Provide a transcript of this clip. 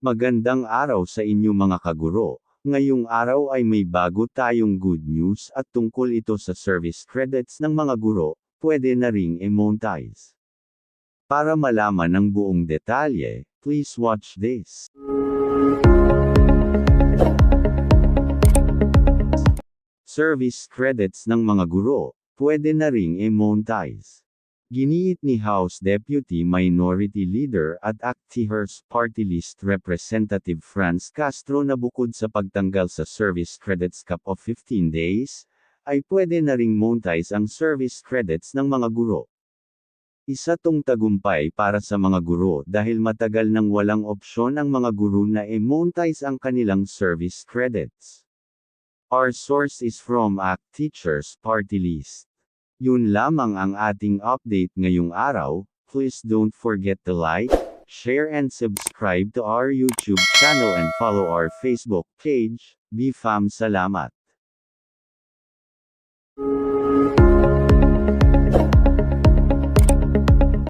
Magandang araw sa inyo mga kaguro. Ngayong araw ay may bago tayong good news at tungkol ito sa service credits ng mga guro, pwede na ring i-monetize. Para malaman ang buong detalye, please watch this. Service credits ng mga guro, pwede na ring i-monetize. Giniit ni House Deputy Minority Leader at Actihers Party List Representative Franz Castro na bukod sa pagtanggal sa service credits cap of 15 days, ay pwede na ring monetize ang service credits ng mga guro. Isa tong tagumpay para sa mga guro dahil matagal nang walang opsyon ang mga guro na i-monetize ang kanilang service credits. Our source is from ACT Teachers Party List. Yun lamang ang ating update ngayong araw, please don't forget to like, share and subscribe to our YouTube channel and follow our Facebook page, BFAM Salamat.